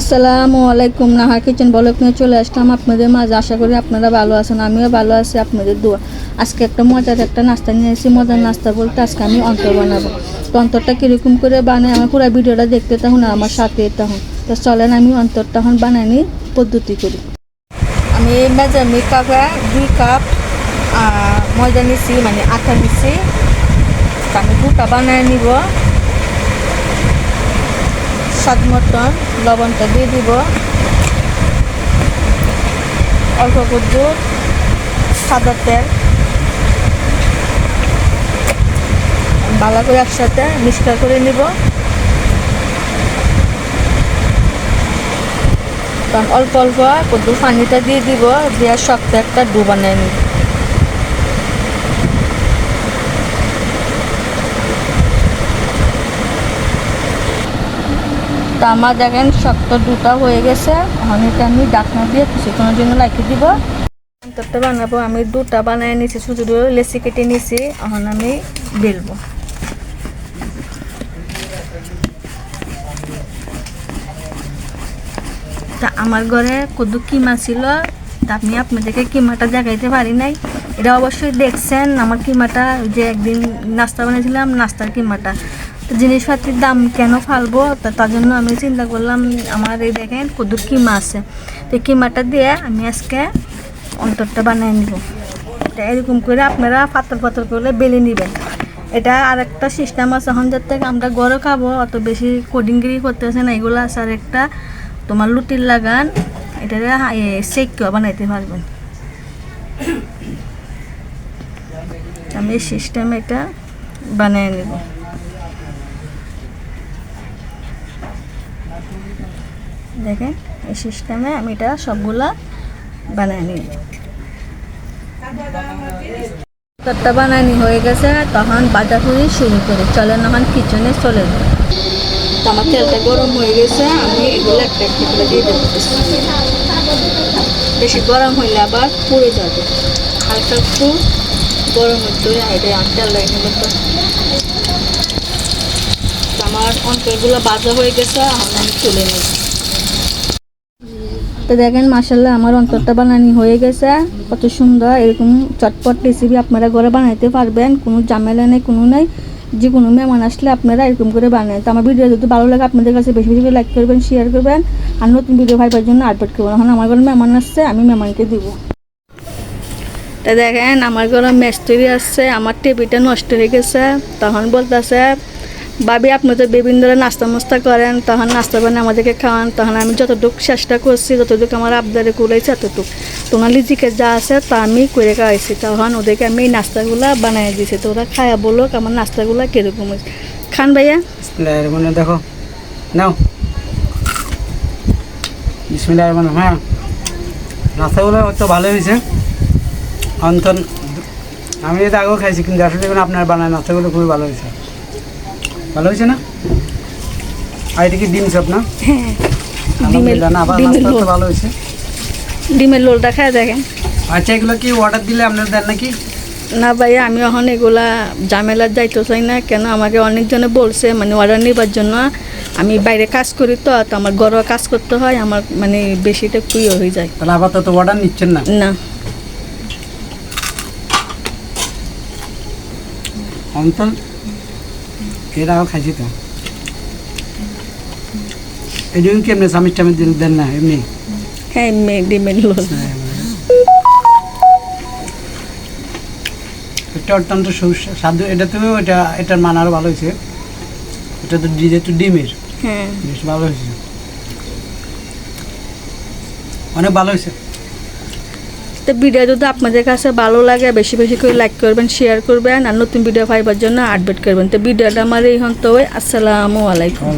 আসসালামু আলাইকুম, Naha kitchen blog নিয়ে চলে আসলাম আপনাদের মাঝে। আশা করি আপনারা ভালো আছেন, আমিও ভালো আছি, আপনাদের দোয়া। আজকে একটা মজার একটা নাস্তা নিয়ে এসেছি। মজার নাস্তা বলতে আজকে আমি অন্তর বানাবো। তো অন্তরটা কীরকম করে বানাই আমার পুরো ভিডিওটা দেখতে তখন আমার সাথে তখন তো চলেন, আমি অন্তর তখন বানানি পদ্ধতি করি। আমি মেজামি কাপে দুই কাপ ময়দা নিছি মানে আটা নিছি। আমি দুটা বানায় নিব। স্বাদ মতন লবণটা দিয়ে দিব। অল্প করব সাদা তেল। ভালো করে একসাথে মিক্সটা করে নিব। তখন অল্প অল্প কদ্দু পানিটা দিয়ে দিব, দিয়ে শক্ত একটা ডু বানিয়ে নিব। তো আমার দেখেন, শক্ত দুটা হয়ে গেছে। এখন এটা আমি ডাকনা দিয়ে কিছুক্ষণের জন্য লাইকে দিব। অন্তরটা বানাবো, আমি দুটা বানিয়ে নিয়েছি শুধু লেসি কেটে নিয়েছি এখন আমি বেলবো। তা আমার ঘরে কদ্দু কিমা ছিল, তা আমি আপনাদেরকে কিমাটা দেখাইতে পারি নাই। এটা অবশ্যই দেখছেন, আমার কিমাটা যে একদিন নাস্তা বানিয়েছিলাম, নাস্তার কিমাটা। জিনিসপাতির দাম কেন ফালবো? তার জন্য আমি চিন্তা করলাম, আমার এই দেখেন কদ্দুর কিমা আছে। তো কিমাটা দিয়ে আমি আজকে অন্তরটা বানিয়ে নিব। এরকম করে আপনারা পাতল পাতল করে বেলে নেবেন। এটা আর একটা সিস্টেম আছে এখন যার থেকে আমরা গরম খাব, অত বেশি কোডিংগিরি করতেছে না, এগুলো আছে আর একটা তোমার লুটির লাগান এটা শেক বানাইতে পারবেন। আমি সিস্টেম এটা বানিয়ে নেব। দেখেন, এই সিস্টেমে আমি এটা সবগুলা নিব তরটা বানানি হয়ে গেছে, তখন বাজারপুরি শুরু করে। চলেন এখন কিচেনে চলে যাই। তো আমার তেলটা গরম হয়ে গেছে, আমি এগুলো একটা একটা করে দিয়ে দেবো বেশি গরম হইলে আবার পুড়ে যাবে। হালকা একটু গরম হতে আর তেল লাগে আমার অন্তরগুলো বাজা হয়ে গেছে আমি তুলে নেব তো দেখেন মাসাল্লাহ আমার অন্তরটা বানানি হয়ে গেছে। কত সুন্দর, এরকম চটপট রেসিপি আপনারা ঘরে বানাইতে পারবেন। কোনো ঝামেলা নেই, কোনো নেই। যে কোনো মেহমান আসলে আপনারা এরকম করে বানান তো আমার ভিডিও যদি ভালো লাগে, আপনাদের কাছে বেশি বেশি লাইক করবেন শেয়ার করবেন। আর নতুন ভিডিও ভাইবার জন্য আপলোড করবেন এখন আমার ঘরে মেহমান আসছে, আমি মেহমানকে দিব। তা দেখেন, আমার ঘরে মেস তৈরি আসছে আমার টেবিলটা নষ্ট হয়ে গেছে। তখন বলতেছে ভাবি আপনি তো বিভিন্ন ধরনের নাস্তা মাস্তা করেন তখন নাস্তা বানিয়ে আমাদেরকে খাওয়ান তখন আমি যতটুকু চেষ্টা করছি যতটুকু আমার আবদারে কুলাইছি এতটুকু। তোমার লিজিকে যা আছে তা আমি করে খাওয়াইছি তখন ওদেরকে আমি এই নাস্তাগুলো বানিয়ে দিয়েছি। তো ওরা খায়া বলুক আমার নাস্তাগুলো কীরকম হয়েছে। খান ভাইয়া। দেখো নাও। বিসমিল্লাহির রহমানির রহিম, হ্যাঁ। নাস্তাগুলো তো ভালো হয়েছে। অন্তন আমি এটা আগেও খাইছি কিন্তু আসলে আপনার বানায় নাস্তাগুলো খুবই ভালো হয়েছে। ভালো হয়েছে না? আর এটা কি ডিম সব না? হ্যাঁ ডিমের না ডিমের লোল। ভালো হয়েছে। ডিমের লোলটা খায় দেখেন আচ্ছা এগুলো কি অর্ডার দিলে আপনার দেন নাকি? না ভাইয়া আমি এখন এগুলা ঝামেলার যাইতে চাই না কেন আমাকে অনেকজনে বলছে মানে অর্ডার নেবার জন্য। আমি বাইরে কাজ করি তো তো আমার ঘরোয়া কাজ করতে হয় আমার মানে বেশিটা ইয়ে হয়ে যায়। তাহলে আপাতত অর্ডার নিচ্ছেন না? না। অন্তন এর আগেও খাইছি তো? এই জন্য কি এমনি স্বামীর টামির দিন দেন না এমনি? হ্যাঁ এমনি ডিমের লোল এটা অত্যন্ত সুস্বাদু এটা তো এটা এটার মান আরও ভালো হয়েছে। এটা তো ডি- যেহেতু ডিমের। হ্যাঁ। বেশ ভালো হয়েছে। অনেক ভালো হয়েছে। তো ভিডিও যদি আপনাদের কাছে ভালো লাগে বেশি বেশি করে লাইক করবেন শেয়ার করবেন আর নতুন ভিডিও পাইবার জন্য আপডেট করবেন। তো ভিডিওটা আমার এই হন্ত আসসালামু আলাইকুম।